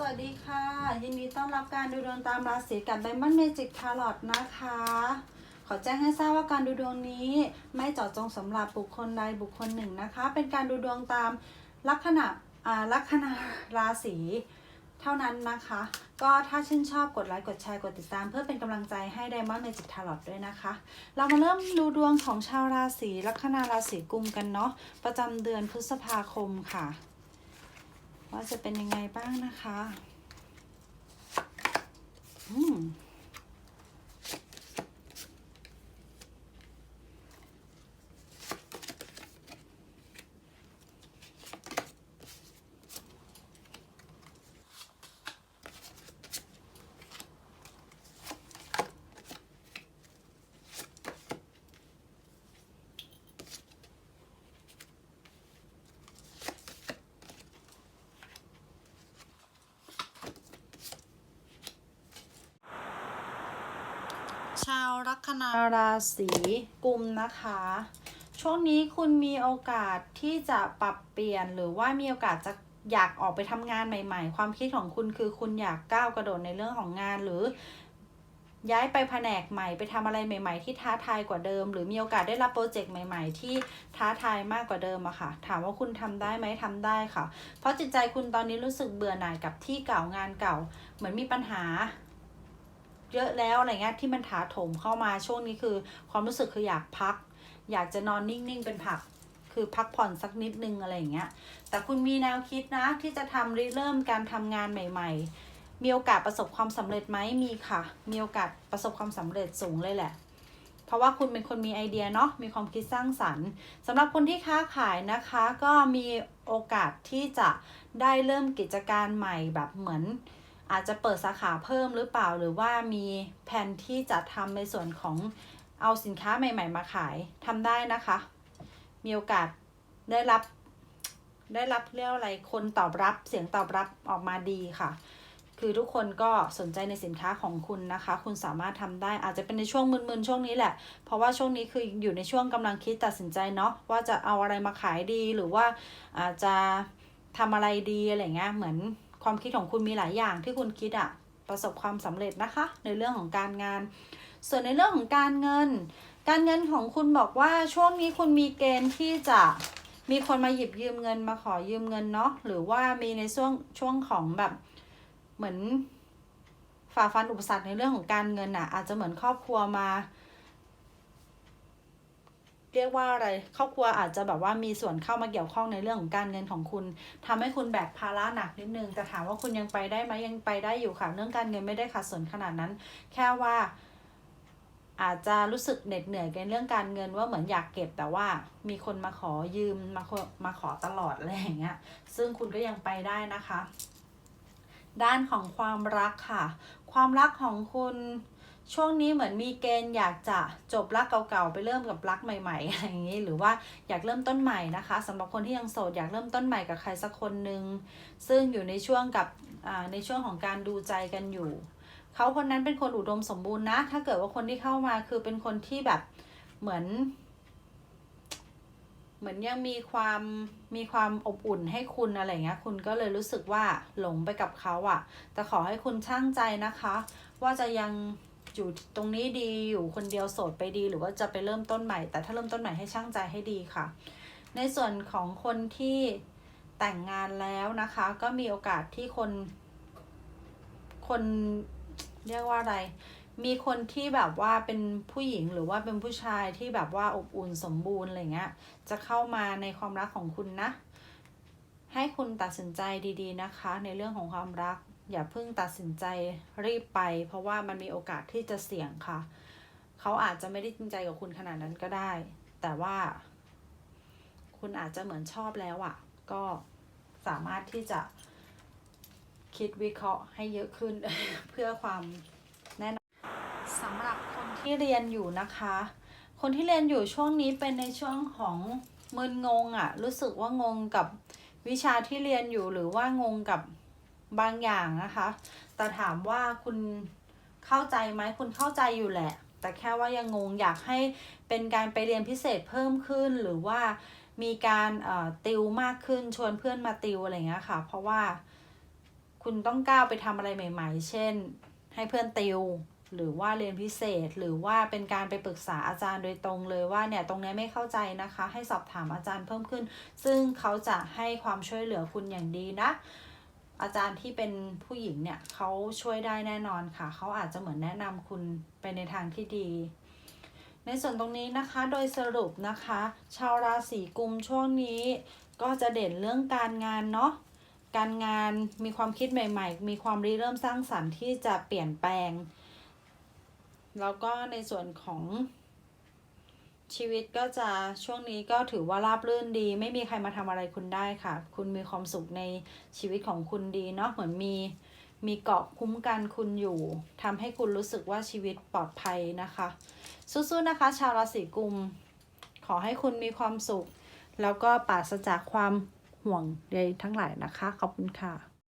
สวัสดีค่ะ ยินดีต้อนรับการดูดวงตามราศีกับ Diamond Magic Tarot นะคะ ขอแจ้งให้ทราบว่าการดูดวงนี้ไม่เจาะจงสำหรับบุคคลใดบุคคลหนึ่งนะคะ เป็นการดูดวงตามลัคนาอ่าลัคนาราศีเท่านั้นนะคะ ก็ถ้าชื่นชอบกดไลค์กดแชร์กดติดตาม เพื่อเป็นกำลังใจให้ Diamond Magic Tarot ด้วยนะคะ เรามาเริ่มดูดวงของชาวราศีลัคนาราศีกุมกันเนาะประจำเดือนพฤษภาคมค่ะ ว่าจะเป็นยังไงบ้างนะคะ อืม ชาว ลัคนาราศีกุมนะคะ ช่วงนี้คุณมีโอกาสที่จะปรับเปลี่ยนหรือว่ามีโอกาสจะอยากออกไปทำงานใหม่ ๆ ความคิดของคุณคือคุณอยากก้าวกระโดดในเรื่องของงานหรือย้ายไปแผนกใหม่ไปทำอะไรใหม่ ๆ ที่ท้าทายกว่าเดิม หรือมีโอกาสได้รับโปรเจกต์ใหม่ ๆ ที่ท้าทายมากกว่าเดิมอะค่ะ ถามว่าคุณทำได้ไหมทำได้ค่ะ เพราะจิตใจคุณตอนนี้รู้สึกเบื่อหน่ายกับที่เก่างานเก่า เหมือนมีปัญหา เยอะแล้วอะไรเงี้ยที่มันถาโถมเข้ามาช่วงนี้คือ ความรู้สึกคืออยากพัก อยากจะนอนนิ่งๆเป็นผัก คือพักผ่อนสักนิดนึงอะไรอย่างเงี้ย แต่คุณมีแนวคิดนะที่จะทำริเริ่มการทำงานใหม่ ๆ มีโอกาสประสบความสำเร็จไหมมีค่ะ มีโอกาสประสบความสำเร็จสูงเลยแหละเพราะว่าคุณเป็นคนมีไอเดียเนาะ มีความคิดสร้างสรรค์สำหรับคนที่ค้าขายนะคะ ก็มีโอกาสที่จะได้เริ่มกิจการใหม่แบบเหมือน อาจจะเปิดสาขาเพิ่มหรือเปล่า หรือว่ามีแผนที่จะทำในส่วนของเอาสินค้าใหม่ ๆ มาขายทำได้นะคะ มีโอกาสได้รับ ได้รับเรียกว่าอะไรคนตอบรับเสียงตอบรับออกมาดีค่ะ คือทุกคนก็สนใจในสินค้าของคุณนะคะ คุณสามารถทำได้อาจจะเป็นในช่วงมึนๆช่วงนี้แหละ เพราะว่าช่วงนี้คืออยู่ในช่วงกำลังคิดตัดสินใจเนาะว่าจะเอาอะไรมาขายดีหรือว่าอาจจะทำอะไรดีอะไรเงี้ยเหมือน ความคิดของคุณมีหลายอย่างที่คุณคิดอะประสบความสำเร็จนะคะ ในเรื่องของการงาน ส่วนในเรื่องของการเงิน การเงินของคุณบอกว่าช่วงนี้คุณมีเกณฑ์ที่จะมีคนมาหยิบยืมเงินมาขอยืมเงินเนาะหรือว่ามีในช่วงช่วงของแบบเหมือนฝ่าฟันอุปสรรคในเรื่องของการเงินอะอาจจะเหมือนครอบครัวมา เรียกว่าอะไร ครอบครัวอาจจะแบบว่ามีส่วนเข้ามาเกี่ยวข้องในเรื่องของการเงินของคุณทำให้คุณแบกภาระหนักนิดนึง แต่ถามว่าคุณยังไปได้ไหมยังไปได้อยู่ค่ะ เรื่องการเงินไม่ได้ขัดสนขนาดนั้น แค่ว่า อาจจะรู้สึกเหน็ดเหนื่อยในเรื่องการเงินว่าเหมือนอยากเก็บแต่ว่ามีคนมาขอยืมมาขอมาขอตลอดอะไรอย่างเงี้ย ซึ่งคุณก็ยังไปได้นะคะ ด้านของความรักค่ะ ความรักของคุณ ช่วงนี้เหมือนมีเกณฑ์อยากจะจบรักเก่าๆไปเริ่มกับรักใหม่ๆอะไรอย่างนี้หรือว่าอยากเริ่มต้นใหม่นะคะสำหรับคนที่ยังโสดอยากเริ่มต้นใหม่กับใครสักคนหนึ่งซึ่งอยู่ในช่วงกับในช่วงของการดูใจกันอยู่เขาคนนั้นเป็นคนอุดมสมบูรณ์นะ ถ้าเกิดว่าคนที่เข้ามาคือเป็นคนที่แบบเหมือน เหมือนยังมีความมีความอบอุ่นให้คุณอะไรเงี้ยคุณก็เลยรู้สึกว่าหลงไปกับเขาอะ่ะ แต่ขอให้คุณช่างใจนะคะ ว่าจะยัง อยู่ตรงนี้ดีอยู่คนเดียวโสดไปดี หรือว่าจะไปเริ่มต้นใหม่ แต่ถ้าเริ่มต้นใหม่ให้ช่างใจให้ดีค่ะ ในส่วนของคนที่แต่งงานแล้วนะคะ ก็มีโอกาสที่คน คนเรียกว่าอะไร มีคนที่แบบว่าเป็นผู้หญิงหรือว่าเป็นผู้ชายที่แบบว่าอบอุ่นสมบูรณ์อะไรเงี้ย จะเข้ามาในความรักของคุณนะ ให้คุณตัดสินใจดีๆนะคะ ในเรื่องของความรัก อย่าเพิ่งตัดสินใจรีบไป เพราะว่ามันมีโอกาสที่จะเสี่ยงค่ะ เขาอาจจะไม่ได้จริงใจกับคุณขนาดนั้นก็ได้ แต่ว่า คุณอาจจะเหมือนชอบแล้วอะ่ะ ก็สามารถที่จะคิดวิเคราะห์ให้เยอะขึ้นเพื่อความแน่นอนสำหรับคนที่เรียนอยู่นะคะ คนที่เรียนอยู่ช่วงนี้เป็นในช่วงของมึนงงอะ่ะ รู้สึกว่างงกับวิชาที่เรียนอยู่หรือว่างงกับ บางอย่างนะคะ แต่ถามว่าคุณเข้าใจไหมคุณเข้าใจอยู่แหละ แต่แค่ว่ายังงงอยากให้เป็นการไปเรียนพิเศษเพิ่มขึ้นหรือว่ามีการติวมากขึ้นชวนเพื่อนมาติวอะไรเงี้ยค่ะ เพราะว่าคุณต้องก้าวไปทำอะไรใหม่ ๆ เช่น ให้เพื่อนติวหรือว่าเรียนพิเศษหรือว่าเป็นการไปปรึกษาอาจารย์โดยตรงเลยว่าเนี่ยตรงนี้ไม่เข้าใจนะคะ ให้สอบถามอาจารย์เพิ่มขึ้น ซึ่งเขาจะให้ความช่วยเหลือคุณอย่างดีนะ อาจารย์ที่เป็นผู้หญิงเนี่ยเขาช่วยได้แน่นอนค่ะ เขาอาจจะเหมือนแนะนำคุณไปในทางที่ดี ในส่วนตรงนี้นะคะโดยสรุปนะคะ ชาวราศีกุมช่วงนี้ก็จะเด่นเรื่องการงานเนาะการงานมีความคิดใหม่ ๆ มีความริเริ่มสร้างสรรค์ที่จะเปลี่ยนแปลง แล้วก็ในส่วนของ ชีวิตก็จะช่วงนี้ก็ถือว่าราบรื่นดี ไม่มีใครมาทำอะไรคุณได้ค่ะ คุณมีความสุขในชีวิตของคุณดีเนาะเหมือนมีมีเกาะคุ้มกันคุณอยู่ทำให้คุณรู้สึกว่าชีวิตปลอดภัยนะคะ สู้ๆนะคะ ชาวราศีกุม ขอให้คุณมีความสุข แล้วก็ปราศจากความห่วงใยทั้งหลายนะคะ ขอบคุณค่ะ